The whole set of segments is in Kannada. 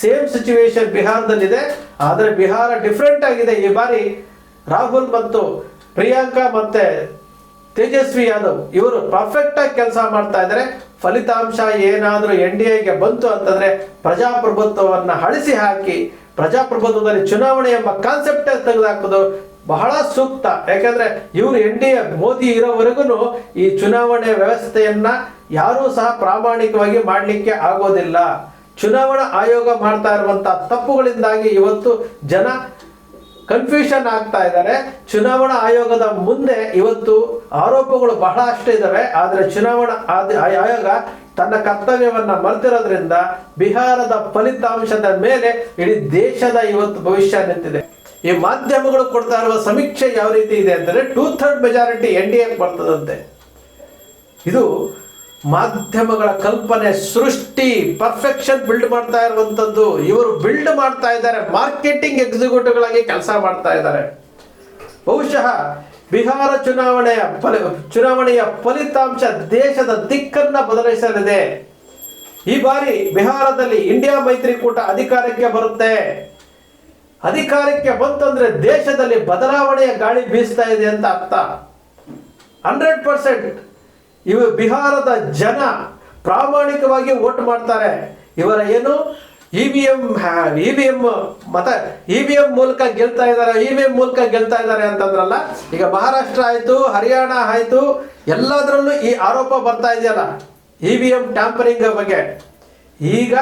ಸೇಮ್ ಸಿಚುವೇಶನ್ ಬಿಹಾರದಲ್ಲಿದೆ ಆದರೆ ಬಿಹಾರ ಡಿಫ್ರೆಂಟ್ ಆಗಿದೆ. ಈ ಬಾರಿ ರಾಹುಲ್ ಮತ್ತು ಪ್ರಿಯಾಂಕಾ ಮತ್ತೆ ತೇಜಸ್ವಿ ಯಾದವ್ ಇವರು ಪರ್ಫೆಕ್ಟ್ ಆಗಿ ಕೆಲಸ ಮಾಡ್ತಾ ಇದ್ದಾರೆ ಫಲಿತಾಂಶ ಏನಾದರೂ ಎನ್ ಡಿ ಎಗೆ ಬಂತು ಅಂತಂದ್ರೆ ಪ್ರಜಾಪ್ರಭುತ್ವವನ್ನ ಅಳಿಸಿ ಹಾಕಿ, ಪ್ರಜಾಪ್ರಭುತ್ವದಲ್ಲಿ ಚುನಾವಣೆ ಎಂಬ ಕಾನ್ಸೆಪ್ಟ್ ತೆಗೆದುಹಾಕೋದು ಬಹಳ ಸೂಕ್ತ. ಯಾಕಂದ್ರೆ ಇವರು ಎನ್ ಡಿ ಎ ಮೋದಿ ಇರೋವರೆಗೂ ಈ ಚುನಾವಣೆ ವ್ಯವಸ್ಥೆಯನ್ನ ಯಾರೂ ಸಹ ಪ್ರಾಮಾಣಿಕವಾಗಿ ಮಾಡಲಿಕ್ಕೆ ಆಗೋದಿಲ್ಲ. ಚುನಾವಣಾ ಆಯೋಗ ಮಾಡ್ತಾ ಇರುವಂತಹ ತಪ್ಪುಗಳಿಂದಾಗಿ ಇವತ್ತು ಜನ ಕನ್ಫ್ಯೂಷನ್ ಆಗ್ತಾ ಇದ್ದಾರೆ. ಚುನಾವಣಾ ಆಯೋಗದ ಮುಂದೆ ಇವತ್ತು ಆರೋಪಗಳು ಬಹಳಷ್ಟು ಇದ್ದಾವೆ ಆದರೆ ಚುನಾವಣಾ ಆಯೋಗ ತನ್ನ ಕರ್ತವ್ಯವನ್ನ ಮರೆತಿರೋದ್ರಿಂದ ಬಿಹಾರದ ಫಲಿತಾಂಶದ ಮೇಲೆ ಇಡೀ ದೇಶದ ಇವತ್ತು ಭವಿಷ್ಯ ನಿಂತಿದೆ ಈ ಮಾಧ್ಯಮಗಳು ಕೊಡ್ತಾ ಇರುವ ಸಮೀಕ್ಷೆ ಯಾವ ರೀತಿ ಇದೆ ಅಂತಂದ್ರೆ two third majority N D A ಬರ್ತದಂತೆ. ಇದು ಮಾಧ್ಯಮಗಳ ಕಲ್ಪನೆ, ಸೃಷ್ಟಿ ಪರ್ಫೆಕ್ಷನ್ ಬಿಲ್ಡ್ ಮಾಡ್ತಾ ಇರುವಂತದ್ದು. ಇವರು ಬಿಲ್ಡ್ ಮಾಡ್ತಾ ಇದ್ದಾರೆ ಮಾರ್ಕೆಟಿಂಗ್ ಎಕ್ಸಿಕ್ಯೂಟಿವ್ಗಳಾಗಿ ಕೆಲಸ ಮಾಡ್ತಾ ಇದ್ದಾರೆ. ಬಹುಶಃ ಬಿಹಾರ ಚುನಾವಣೆಯ ಫಲ, ಚುನಾವಣೆಯ ಫಲಿತಾಂಶ ದೇಶದ ದಿಕ್ಕನ್ನ ಬದಲಿಸಲಿದೆ ಈ ಬಾರಿ ಬಿಹಾರದಲ್ಲಿ ಇಂಡಿಯಾ ಮೈತ್ರಿಕೂಟ ಅಧಿಕಾರಕ್ಕೆ ಬರುತ್ತೆ. ಅಧಿಕಾರಕ್ಕೆ ಬಂತಂದ್ರೆ ದೇಶದಲ್ಲಿ ಬದಲಾವಣೆಯ ಗಾಳಿ ಬೀಸ್ತಾ ಇದೆ ಅಂತ ಅರ್ಥ. ಹಂಡ್ರೆಡ್ ಪರ್ಸೆಂಟ್ ಇವು ಬಿಹಾರದ ಜನ ಪ್ರಾಮಾಣಿಕವಾಗಿ ವೋಟ್ ಮಾಡ್ತಾರೆ. ಇವರ ಏನು? E V M E V M ಮತ ಇ ವಿ ಎಂ ಮೂಲಕ ಗೆಲ್ತಾ ಇದ್ದಾರೆ ಇ ವಿ ಎಂ ಮೂಲಕ ಗೆಲ್ತಾ ಇದ್ದಾರೆ ಅಂತಂದ್ರಲ್ಲ, ಈಗ ಮಹಾರಾಷ್ಟ್ರ ಆಯ್ತು, ಹರಿಯಾಣ ಆಯ್ತು, ಎಲ್ಲದರಲ್ಲೂ ಈ ಆರೋಪ ಬರ್ತಾ ಇದೆಯಲ್ಲ ಇ ವಿ ಎಂ ಟ್ಯಾಂಪರಿಂಗ್ ಬಗ್ಗೆ. ಈಗ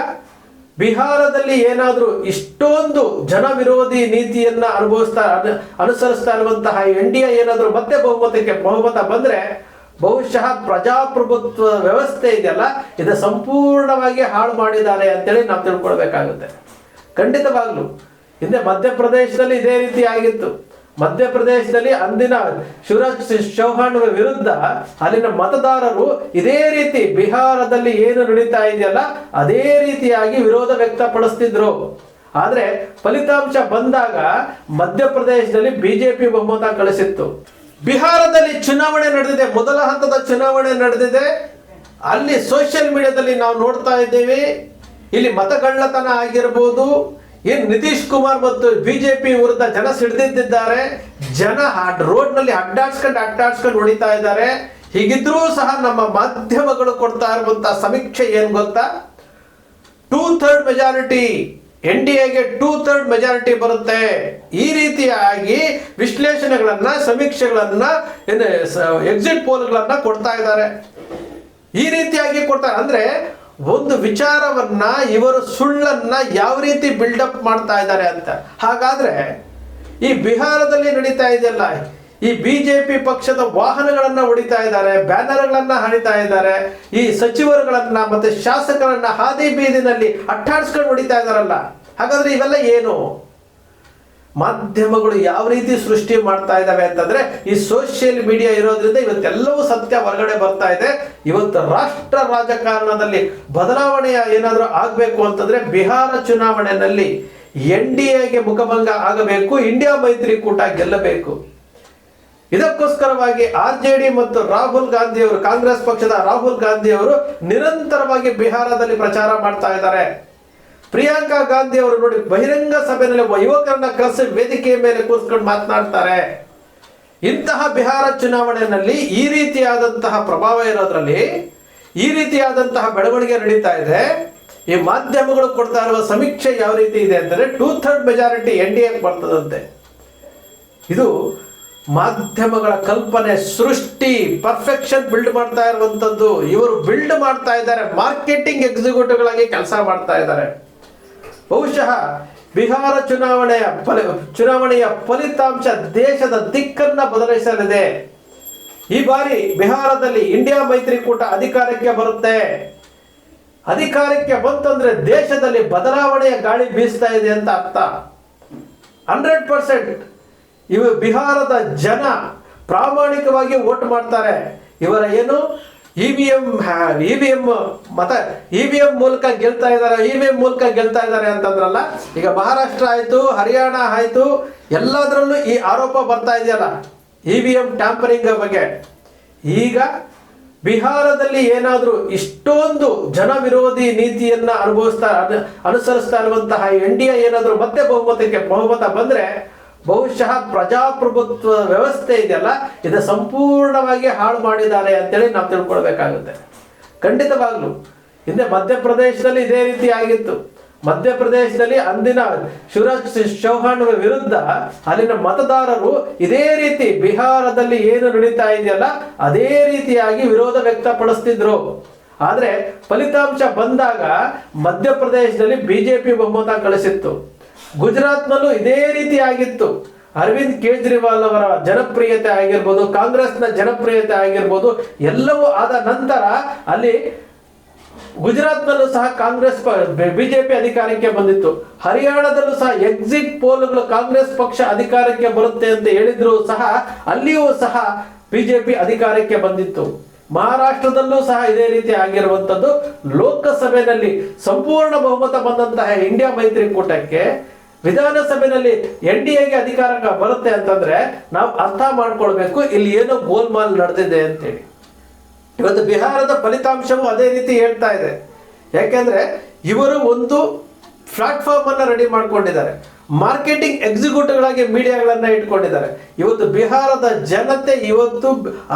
ಬಿಹಾರದಲ್ಲಿ ಏನಾದರೂ ಇಷ್ಟೊಂದು ಜನ ವಿರೋಧಿ ನೀತಿಯನ್ನ ಅನುಭವಿಸ್ತಾ ಅನು- ಅನುಸರಿಸ್ತಾ ಇರುವಂತಹ ಎನ್ ಡಿ ಎ ಏನಾದರೂ ಮತ್ತೆ ಬಹುಮತಕ್ಕೆ, ಬಹುಮತ ಬಂದ್ರೆ ಬಹುಶಃ ಪ್ರಜಾಪ್ರಭುತ್ವ ವ್ಯವಸ್ಥೆ ಇದೆಯಲ್ಲ, ಇದು ಸಂಪೂರ್ಣವಾಗಿ ಹಾಳು ಮಾಡಿದ್ದಾರೆ ಅಂತೇಳಿ ನಾವು ತಿಳ್ಕೊಳ್ಬೇಕಾಗುತ್ತೆ. ಖಂಡಿತವಾಗ್ಲು. ಹಿಂದೆ ಮಧ್ಯಪ್ರದೇಶದಲ್ಲಿ ಇದೇ ರೀತಿ ಆಗಿತ್ತು. ಮಧ್ಯಪ್ರದೇಶದಲ್ಲಿ ಅಂದಿನ ಶಿವರಾಜ್ ಸಿಂಗ್ ಚೌಹಾಣ್ ವಿರುದ್ಧ ಅಲ್ಲಿನ ಮತದಾರರು ಇದೇ ರೀತಿ ಬಿಹಾರದಲ್ಲಿ ಏನು ನಡೀತಾ ಇದೆಯಲ್ಲ, ಅದೇ ರೀತಿಯಾಗಿ ವಿರೋಧ ವ್ಯಕ್ತಪಡಿಸ್ತಿದ್ರು. ಆದ್ರೆ ಫಲಿತಾಂಶ ಬಂದಾಗ ಮಧ್ಯಪ್ರದೇಶದಲ್ಲಿ ಬಿಜೆಪಿ ಬಹುಮತ ಕಳಿಸಿತ್ತು. ಬಿಹಾರದಲ್ಲಿ ಚುನಾವಣೆ ನಡೆದಿದೆ, ಮೊದಲ ಹಂತದ ಚುನಾವಣೆ ನಡೆದಿದೆ. ಅಲ್ಲಿ ಸೋಷಿಯಲ್ ಮೀಡಿಯಾದಲ್ಲಿ ನಾವು ನೋಡ್ತಾ ಇದ್ದೇವೆ. ಇಲ್ಲಿ ಮತಗಳ್ಳತನ ಆಗಿರ್ಬೋದು. ಏನ್ ನಿತೀಶ್ ಕುಮಾರ್ ಮತ್ತು ಬಿಜೆಪಿ ವಿರುದ್ಧ ಜನ ಸಿಡಿದಿದ್ದಾರೆ ಜನ ರೋಡ್ನಲ್ಲಿ ಅಡ್ಡಾಡ್ಸ್ಕೊಂಡು ಅಡ್ಡಾಡ್ಸ್ಕೊಂಡು ಹೊಡಿತಾ ಇದ್ದಾರೆ. ಹೀಗಿದ್ರೂ ಸಹ ನಮ್ಮ ಮಾಧ್ಯಮಗಳು ಕೊಡ್ತಾ ಇರುವಂತಹ ಸಮೀಕ್ಷೆ ಏನ್ ಗೊತ್ತಾ? Two third majority N D ಎಗೆ ಟೂ ಥರ್ಡ್ ಮೆಜಾರಿಟಿ ಬರುತ್ತೆ. ಈ ರೀತಿಯಾಗಿ ವಿಶ್ಲೇಷಣೆಗಳನ್ನ, ಸಮೀಕ್ಷೆಗಳನ್ನ ಎಕ್ಸಿಟ್ ಪೋಲ್ಗಳನ್ನ ಕೊಡ್ತಾ ಇದ್ದಾರೆ. ಈ ರೀತಿಯಾಗಿ ಕೊಡ್ತಾರೆ ಅಂದ್ರೆ ಒಂದು ವಿಚಾರವನ್ನ, ಇವರು ಸುಳ್ಳನ್ನ ಯಾವ ರೀತಿ ಬಿಲ್ಡಪ್ ಮಾಡ್ತಾ ಇದ್ದಾರೆ ಅಂತ. ಹಾಗಾದ್ರೆ ಈ ಬಿಹಾರದಲ್ಲಿ ನಡೀತಾ ಇದೆಯಲ್ಲ, ಈ ಬಿಜೆಪಿ ಪಕ್ಷದ ವಾಹನಗಳನ್ನ ಹೊಡಿತಾ ಇದ್ದಾರೆ, ಬ್ಯಾನರ್ಗಳನ್ನ ಹಣಿತಾ ಇದ್ದಾರೆ, ಈ ಸಚಿವರುಗಳನ್ನ ಮತ್ತೆ ಶಾಸಕರನ್ನ ಹಾದಿ ಬೀದಿನಲ್ಲಿ ಅಟ್ಟಾಡ್ಸ್ಕೊಂಡು ಹೊಡಿತಾ ಇದಾರಲ್ಲ ಹಾಗಾದ್ರೆ ಇವೆಲ್ಲ ಏನು? ಮಾಧ್ಯಮಗಳು ಯಾವ ರೀತಿ ಸೃಷ್ಟಿ ಮಾಡ್ತಾ ಇದ್ದಾವೆ ಅಂತಂದ್ರೆ ಈ ಸೋಷಿಯಲ್ ಮೀಡಿಯಾ ಇರೋದ್ರಿಂದ ಇವತ್ತೆಲ್ಲವೂ ಸತ್ಯ ಹೊರಗಡೆ ಬರ್ತಾ ಇದೆ. ಇವತ್ತು ರಾಷ್ಟ್ರ ರಾಜಕಾರಣದಲ್ಲಿ ಬದಲಾವಣೆಯ ಏನಾದರೂ ಆಗಬೇಕು ಅಂತಂದ್ರೆ ಬಿಹಾರ ಚುನಾವಣೆಯಲ್ಲಿ ಎನ್ ಡಿ ಎಗೆ ಮುಖಭಂಗ ಆಗಬೇಕು, ಇಂಡಿಯಾ ಮೈತ್ರಿಕೂಟ ಗೆಲ್ಲಬೇಕು. ಇದಕ್ಕೋಸ್ಕರವಾಗಿ ಆರ್ ಜೆ ಡಿ ಮತ್ತು ರಾಹುಲ್ ಗಾಂಧಿ ಅವರು ಕಾಂಗ್ರೆಸ್ ಪಕ್ಷದ ರಾಹುಲ್ ಗಾಂಧಿ ಅವರು ನಿರಂತರವಾಗಿ ಬಿಹಾರದಲ್ಲಿ ಪ್ರಚಾರ ಮಾಡ್ತಾ ಇದ್ದಾರೆ. ಪ್ರಿಯಾಂಕಾ ಗಾಂಧಿ ಅವರು ನೋಡಿ ಬಹಿರಂಗ ಸಭೆಯಲ್ಲಿ ಯುವಕರನ್ನ ಕರೆಸಿ ವೇದಿಕೆಯ ಮೇಲೆ ಕೂರಿಸ್ಕೊಂಡು ಮಾತನಾಡ್ತಾರೆ. ಇಂತಹ ಬಿಹಾರ ಚುನಾವಣೆಯಲ್ಲಿ ಈ ರೀತಿಯಾದಂತಹ ಪ್ರಭಾವ ಇರೋದ್ರಲ್ಲಿ ಈ ರೀತಿಯಾದಂತಹ ಬೆಳವಣಿಗೆ ನಡೀತಾ ಇದೆ. ಈ ಮಾಧ್ಯಮಗಳು ಕೊಡ್ತಾ ಇರುವ ಸಮೀಕ್ಷೆ ಯಾವ ರೀತಿ ಇದೆ ಅಂದರೆ two third majority N D A ಬರ್ತದಂತೆ. ಇದು ಮಾಧ್ಯಮಗಳ ಕಲ್ಪನೆ, ಸೃಷ್ಟಿ ಪರ್ಫೆಕ್ಷನ್ ಬಿಲ್ಡ್ ಮಾಡ್ತಾ ಇರುವಂತದ್ದು ಇವರು ಬಿಲ್ಡ್ ಮಾಡ್ತಾ ಇದ್ದಾರೆ ಮಾರ್ಕೆಟಿಂಗ್ ಎಕ್ಸಿಕ್ಯೂಟಿವ್ಗಳಾಗಿ ಕೆಲಸ ಮಾಡ್ತಾ ಇದ್ದಾರೆ. ಬಹುಶಃ ಬಿಹಾರ ಚುನಾವಣೆಯ ಫಲ, ಚುನಾವಣೆಯ ಫಲಿತಾಂಶ ದೇಶದ ದಿಕ್ಕನ್ನ ಬದಲಾಯಿಸಲಿದೆ. ಈ ಬಾರಿ ಬಿಹಾರದಲ್ಲಿ ಇಂಡಿಯಾ ಮೈತ್ರಿಕೂಟ ಅಧಿಕಾರಕ್ಕೆ ಬರುತ್ತೆ. ಅಧಿಕಾರಕ್ಕೆ ಬಂತಂದ್ರೆ ದೇಶದಲ್ಲಿ ಬದಲಾವಣೆಯ ಗಾಳಿ ಬೀಸ್ತಾ ಇದೆ ಅಂತ ಅರ್ಥ. ಹಂಡ್ರೆಡ್ ಪರ್ಸೆಂಟ್ ಇವ ಬಿಹಾರದ ಜನ ಪ್ರಾಮಾಣಿಕವಾಗಿ ವೋಟ್ ಮಾಡ್ತಾರೆ. ಇವರ ಏನು? E V M E V M ಮತ, ಇ ವಿ ಎಂ ಮೂಲಕ ಗೆಲ್ತಾ ಇದ್ದಾರೆ, ಇ ವಿ ಎಂ ಮೂಲಕ ಗೆಲ್ತಾ ಇದ್ದಾರೆ ಅಂತಂದ್ರಲ್ಲ, ಈಗ ಮಹಾರಾಷ್ಟ್ರ ಆಯಿತು, ಹರಿಯಾಣ ಆಯಿತು, ಎಲ್ಲದರಲ್ಲೂ ಈ ಆರೋಪ ಬರ್ತಾ ಇದೆಯಲ್ಲ, ಇ ವಿ ಎಂ ಟ್ಯಾಂಪರಿಂಗ್ ಬಗ್ಗೆ. ಈಗ ಬಿಹಾರದಲ್ಲಿ ಏನಾದರೂ ಇಷ್ಟೊಂದು ಜನ ವಿರೋಧಿ ನೀತಿಯನ್ನ ಅನುಭವಿಸ್ತಾ, ಅನು- ಅನುಸರಿಸ್ತಾ ಇರುವಂತಹ ಎನ್ ಡಿ ಎ ಏನಾದರೂ ಮತ್ತೆ ಬಹುಮತಕ್ಕೆ, ಬಹುಮತ ಬಂದ್ರೆ ಬಹುಶಃ ಪ್ರಜಾಪ್ರಭುತ್ವ ವ್ಯವಸ್ಥೆ ಇದೆಯಲ್ಲ, ಇದು ಸಂಪೂರ್ಣವಾಗಿ ಹಾಳು ಮಾಡಿದ್ದಾರೆ ಅಂತೇಳಿ ನಾವು ತಿಳ್ಕೊಳ್ಬೇಕಾಗುತ್ತೆ. ಖಂಡಿತವಾಗ್ಲು, ಹಿಂದೆ ಮಧ್ಯಪ್ರದೇಶದಲ್ಲಿ ಇದೇ ರೀತಿ ಆಗಿತ್ತು. ಮಧ್ಯಪ್ರದೇಶದಲ್ಲಿ ಅಂದಿನ ಶಿವರಾಜ್ ಸಿಂಗ್ ಚೌಹಾಣ್ ವಿರುದ್ಧ ಅಲ್ಲಿನ ಮತದಾರರು ಇದೇ ರೀತಿ ಬಿಹಾರದಲ್ಲಿ ಏನು ನಡೀತಾ ಇದೆಯಲ್ಲ, ಅದೇ ರೀತಿಯಾಗಿ ವಿರೋಧ ವ್ಯಕ್ತಪಡಿಸ್ತಿದ್ರು. ಆದ್ರೆ ಫಲಿತಾಂಶ ಬಂದಾಗ ಮಧ್ಯಪ್ರದೇಶದಲ್ಲಿ ಬಿಜೆಪಿ ಬಹುಮತ ಗಳಿಸಿತ್ತು. ಗುಜರಾತ್ನಲ್ಲೂ ಇದೇ ರೀತಿ ಆಗಿತ್ತು. ಅರವಿಂದ್ ಕೇಜ್ರಿವಾಲ್ ಅವರ ಜನಪ್ರಿಯತೆ ಆಗಿರ್ಬೋದು, ಕಾಂಗ್ರೆಸ್ನ ಜನಪ್ರಿಯತೆ ಆಗಿರ್ಬೋದು, ಎಲ್ಲವೂ ಆದ ನಂತರ ಅಲ್ಲಿ ಗುಜರಾತ್ನಲ್ಲೂ ಸಹ ಕಾಂಗ್ರೆಸ್ ಬಿಜೆಪಿ ಅಧಿಕಾರಕ್ಕೆ ಬಂದಿತ್ತು. ಹರಿಯಾಣದಲ್ಲೂ ಸಹ ಎಕ್ಸಿಟ್ ಪೋಲ್ಗಳು ಕಾಂಗ್ರೆಸ್ ಪಕ್ಷ ಅಧಿಕಾರಕ್ಕೆ ಬರುತ್ತೆ ಅಂತ ಹೇಳಿದ್ರು ಸಹ ಅಲ್ಲಿಯೂ ಸಹ ಬಿಜೆಪಿ ಅಧಿಕಾರಕ್ಕೆ ಬಂದಿತ್ತು. ಮಹಾರಾಷ್ಟ್ರದಲ್ಲೂ ಸಹ ಇದೇ ರೀತಿ ಆಗಿರುವಂತದ್ದು ಲೋಕಸಭೆಯಲ್ಲಿ ಸಂಪೂರ್ಣ ಬಹುಮತ ಬಂದಂತಹ ಇಂಡಿಯಾ ಮೈತ್ರಿಕೂಟಕ್ಕೆ ವಿಧಾನಸಭೆಯಲ್ಲಿ ಎನ್ ಡಿ ಎಗೆ ಅಧಿಕಾರ ಬರುತ್ತೆ ಅಂತಂದ್ರೆ ನಾವು ಅರ್ಥ ಮಾಡ್ಕೊಳ್ಬೇಕು ಇಲ್ಲಿ ಏನೋ ಗೋಲ್ಮಾಲ್ ನಡೆದಿದೆ ಅಂತೇಳಿ. ಇವತ್ತು ಬಿಹಾರದ ಫಲಿತಾಂಶವು ಅದೇ ರೀತಿ ಹೇಳ್ತಾ ಇದೆ. ಯಾಕೆಂದ್ರೆ ಇವರು ಒಂದು ಪ್ಲಾಟ್ಫಾರ್ಮ್ ಅನ್ನ ರೆಡಿ ಮಾಡ್ಕೊಂಡಿದ್ದಾರೆ. ಮಾರ್ಕೆಟಿಂಗ್ ಎಕ್ಸಿಕ್ಯೂಟಿವ್ಗಳಾಗಿ ಮೀಡಿಯಾಗಳನ್ನ ಇಟ್ಕೊಂಡಿದ್ದಾರೆ. ಇವತ್ತು ಬಿಹಾರದ ಜನತೆ ಇವತ್ತು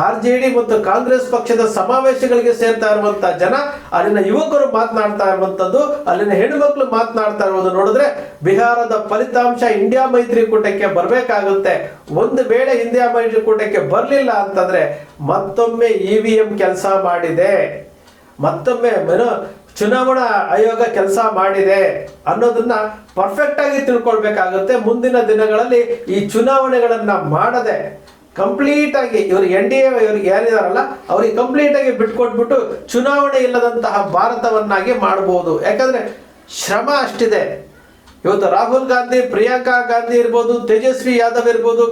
ಆರ್ ಜೆ ಡಿ ಮತ್ತು ಕಾಂಗ್ರೆಸ್ ಪಕ್ಷದ ಸಮಾವೇಶಗಳಿಗೆ ಸೇರ್ತಾ ಇರುವಂತಹ ಜನ, ಅಲ್ಲಿನ ಯುವಕರು ಮಾತನಾಡ್ತಾ ಇರುವಂತದ್ದು, ಅಲ್ಲಿನ ಹೆಣ್ಮಕ್ಳು ಮಾತನಾಡ್ತಾ ಇರುವುದು ನೋಡಿದ್ರೆ ಬಿಹಾರದ ಫಲಿತಾಂಶ ಇಂಡಿಯಾ ಮೈತ್ರಿಕೂಟಕ್ಕೆ ಬರಬೇಕಾಗುತ್ತೆ. ಒಂದು ವೇಳೆ ಇಂಡಿಯಾ ಮೈತ್ರಿಕೂಟಕ್ಕೆ ಬರಲಿಲ್ಲ ಅಂತಂದ್ರೆ ಮತ್ತೊಮ್ಮೆ ಇ ವಿ ಎಂ ಕೆಲಸ ಮಾಡಿದೆ. ಮತ್ತೊಮ್ಮೆ ಚುನಾವಣಾ ಆಯೋಗ ಕೆಲಸ ಮಾಡಿದೆ ಅನ್ನೋದನ್ನ ಪರ್ಫೆಕ್ಟ್ ಆಗಿ ತಿಳ್ಕೊಳ್ಬೇಕಾಗುತ್ತೆ. ಮುಂದಿನ ದಿನಗಳಲ್ಲಿ ಈ ಚುನಾವಣೆಗಳನ್ನ ಮಾಡದೆ ಕಂಪ್ಲೀಟ್ ಆಗಿ ಇವರು ಎನ್ ಡಿ ಎ ಇವ್ರಿಗೆ ಯಾರಿದಾರಲ್ಲ, ಅವ್ರಿಗೆ ಕಂಪ್ಲೀಟ್ ಆಗಿ ಬಿಟ್ಕೊಟ್ಬಿಟ್ಟು ಚುನಾವಣೆ ಇಲ್ಲದಂತಹ ಭಾರತವನ್ನಾಗಿ ಮಾಡಬಹುದು ಯಾಕಂದ್ರೆ ಶ್ರಮ ಅಷ್ಟಿದೆ. ಇವತ್ತು ರಾಹುಲ್ ಗಾಂಧಿ, ಪ್ರಿಯಾಂಕಾ ಗಾಂಧಿ ಇರ್ಬೋದು, ತೇಜಸ್ವಿ ಯಾದವ್ ಇರ್ಬೋದು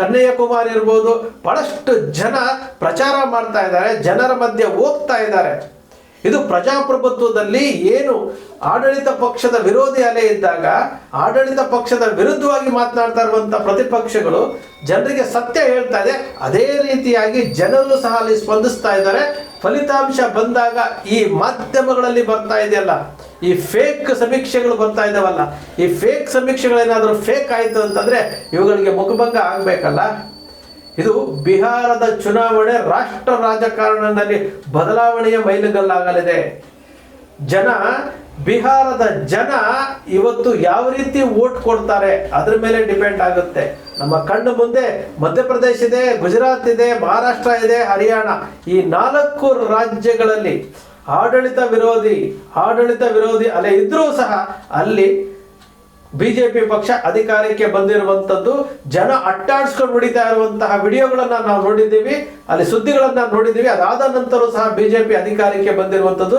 ಕನ್ನಯ್ಯ ಕುಮಾರ್ ಇರ್ಬೋದು, ಬಹಳಷ್ಟು ಜನ ಪ್ರಚಾರ ಮಾಡ್ತಾ ಇದ್ದಾರೆ, ಜನರ ಮಧ್ಯೆ ಹೋಗ್ತಾ ಇದ್ದಾರೆ. ಇದು ಪ್ರಜಾಪ್ರಭುತ್ವದಲ್ಲಿ ಏನು ಆಡಳಿತ ಪಕ್ಷದ ವಿರೋಧಿ ಅಲೆ ಇದ್ದಾಗ ಆಡಳಿತ ಪಕ್ಷದ ವಿರುದ್ಧವಾಗಿ ಮಾತನಾಡ್ತಾ ಇರುವಂಥ ಪ್ರತಿಪಕ್ಷಗಳು ಜನರಿಗೆ ಸತ್ಯ ಹೇಳ್ತಾ ಇದೆ. ಅದೇ ರೀತಿಯಾಗಿ ಜನರು ಸಹ ಅಲ್ಲಿ ಸ್ಪಂದಿಸ್ತಾ ಇದ್ದಾರೆ. ಫಲಿತಾಂಶ ಬಂದಾಗ ಈ ಮಾಧ್ಯಮಗಳಲ್ಲಿ ಬರ್ತಾ ಇದೆಯಲ್ಲ, ಈ ಫೇಕ್ ಸಮೀಕ್ಷೆಗಳು ಬರ್ತಾ ಇದಾವಲ್ಲ, ಈ ಫೇಕ್ ಸಮೀಕ್ಷೆಗಳೇನಾದರೂ ಫೇಕ್ ಆಯಿತು ಅಂತಂದ್ರೆ ಇವುಗಳಿಗೆ ಮುಖಭಂಗ ಆಗ್ಬೇಕಲ್ಲ. ಇದು ಬಿಹಾರದ ಚುನಾವಣೆ ರಾಷ್ಟ್ರ ರಾಜಕಾರಣದಲ್ಲಿ ಬದಲಾವಣೆಯ ಮೈಲುಗಲ್ಲಾಗಲಿದೆ. ಜನ, ಬಿಹಾರದ ಜನ ಇವತ್ತು ಯಾವ ರೀತಿ ವೋಟ್ ಕೊಡ್ತಾರೆ, ಅದ್ರ ಮೇಲೆ ಡಿಪೆಂಡ್ ಆಗುತ್ತೆ. ನಮ್ಮ ಕಣ್ಣು ಮುಂದೆ ಮಧ್ಯಪ್ರದೇಶ ಇದೆ, ಗುಜರಾತ್ ಇದೆ, ಮಹಾರಾಷ್ಟ್ರ ಇದೆ, ಹರಿಯಾಣ. ಈ ನಾಲ್ಕು ರಾಜ್ಯಗಳಲ್ಲಿ ಆಡಳಿತ ವಿರೋಧಿ ಆಡಳಿತ ವಿರೋಧಿ ಅಲೆ ಇದ್ರೂ ಸಹ ಅಲ್ಲಿ ಬಿಜೆಪಿ ಪಕ್ಷ ಅಧಿಕಾರಕ್ಕೆ ಬಂದಿರುವಂತದ್ದು ಜನ ಅಟ್ಟಾಡ್ಸ್ಕೊಂಡು ಬಿಡಿತಾ ಇರುವಂತಹ ವಿಡಿಯೋಗಳನ್ನ ನಾವು ನೋಡಿದ್ದೀವಿ, ಅಲ್ಲಿ ಸುದ್ದಿಗಳನ್ನ ನೋಡಿದ್ದೀವಿ, ಅದಾದ ನಂತರ ಸಹ ಬಿಜೆಪಿ ಅಧಿಕಾರಕ್ಕೆ ಬಂದಿರುವಂತದ್ದು.